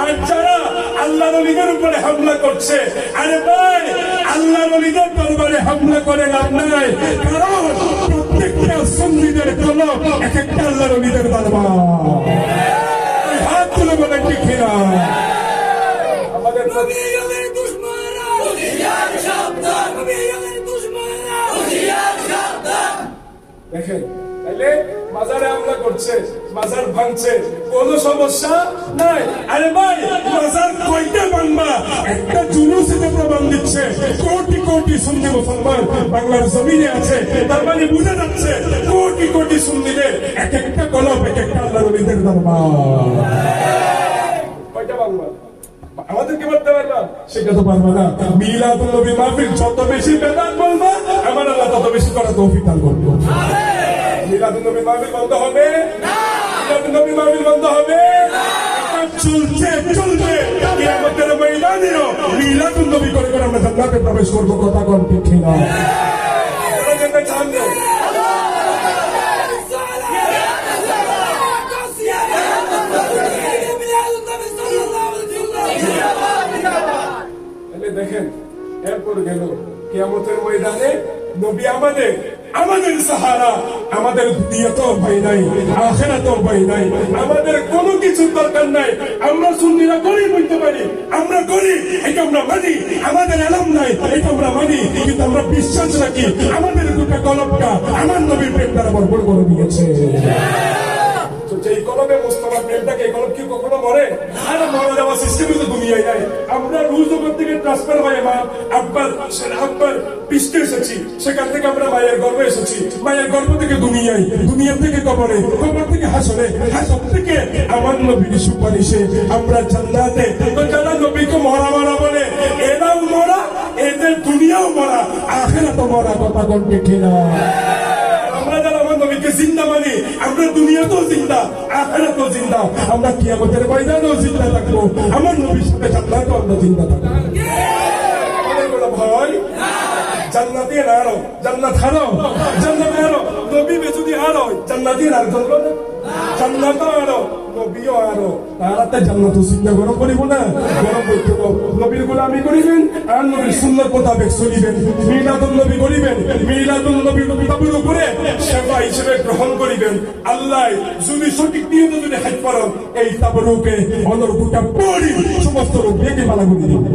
আর যারা আল্লাহ নবীদের উপরে হামলা করছে আরে ভাই আল্লাহ নবীদের দরবারে হামলা করে লাভ নাই। কারণ প্রত্যেকটা সন্ধিদের কলম এক একটা আল্লাহ নবীদের দরবার হাত তুলে বলে ঠিক আমাদের! দেখেন মাজারে হামলা করছে, মাজার ভাঙছে। কোনো সমস্যা নাই। আরে ভাই, মাজার কয়টা একটা জুলুসে দিচ্ছে। কোটি কোটি সুন্নি মুসলমান বাংলার জমিনে আছে। তার মানে বুঝা যাচ্ছে কোটি কোটি সুন্নিদের এক একটা কলম, এক একটা আল্লাহ নবীদের দরবার। আমাদেরকে বলতে পারবা? সেটা তো পারবা না। মিলাদুল নবী মাহফিল, যত বেশি বেদাত বলবা, আমার আল্লাহ তত বেশি করা তৌফিক দান করবে। মিলাদুল নবী মাহফিল বন্ধ হবে? মিলাদুল নবী মাহফিল বন্ধ হবে? এটা চলছে চলবে কিয়ামতের ময়দানেও মিলাদুল নবী করে করে আমরা জান্নাতে প্রবেশ করব কথা কোন ঠিক না! না। দেখেন এরপর গেল কিয়ামতের ময়দানে নবী আমাদের আমাদের সাহারা, আমাদের দুনিয়াতেও ভয় নাই আখেরাতেও ভয় নাই, আমাদের কোনো কিছু দরকার নাই। আমরা সুন্নিরা করি বলতে পারি, আমরা করি এটা আমরা মানি, আমাদের এলাম নাই, এটা আমরা মানি, কিন্তু আমরা বিশ্বাস রাখি, আমাদের দুটা কলমটা আমার নবীর প্রেম দ্বারা বরবর করে দিয়েছে। তো যেই কলমে মোস্তফা প্রেমটাকে, এই কলম কি কখনো মরে? আর মরে যাওয়া সিস্টেমই তো দুনিয়ায় নাই। আমরা জগৎ থেকে ট্রান্সফার হয়ে মা আব্বার আব্বার পিসতে এসেছি। সেখান থেকে আমরা মায়ের গর্বে এসেছি। মায়ের গর্ভ থেকে দুনিয়ায়, দুনিয়া থেকে কবরে, কবর থেকে হাসরে, হাসর থেকে আমার নবীর সুপারিশে আমরা জান্নাতে তো যারা নবীকে মরা মরা বলে, এরাও মরা, এদের দুনিয়াও মরা আখেরা মরা কথা কোন ঠিক না। আমরা আমার নবীকে জিন্দা মানি, আমরা দুনিয়াতেও জিন্দা, আখেরাতেও জিন্দা। আমরা কিয়ামতের ময়দানেও জিন্দা থাকব। আমার নবীর সাথে জান্নাতেও আমরা জিন্দা থাকব। জান্নাতি আর আরও জান্নাত হারো জান্নাত হারো নবী হারো জান্নাতি আর জানলো না জান্নাত আরও নবীও আরও তারাতে জান্নাত চিন্তা গরম করিব না। গরম করতে নবীর গোলামি করিবেন আর নবীর সুন্দর মোতাবেক চলিবেন। মিলাদুল নবী করিবেন। মিলাদুল নবী কিতাবের উপরে সেবা হিসেবে গ্রহণ করিবেন। আল্লাহ যদি সঠিক নিয়ত যদি হাজ পারেন এই তাবরুকে অনর গুটা পড়ি সমস্ত রোগ ভেঙে মালা করে দিবেন।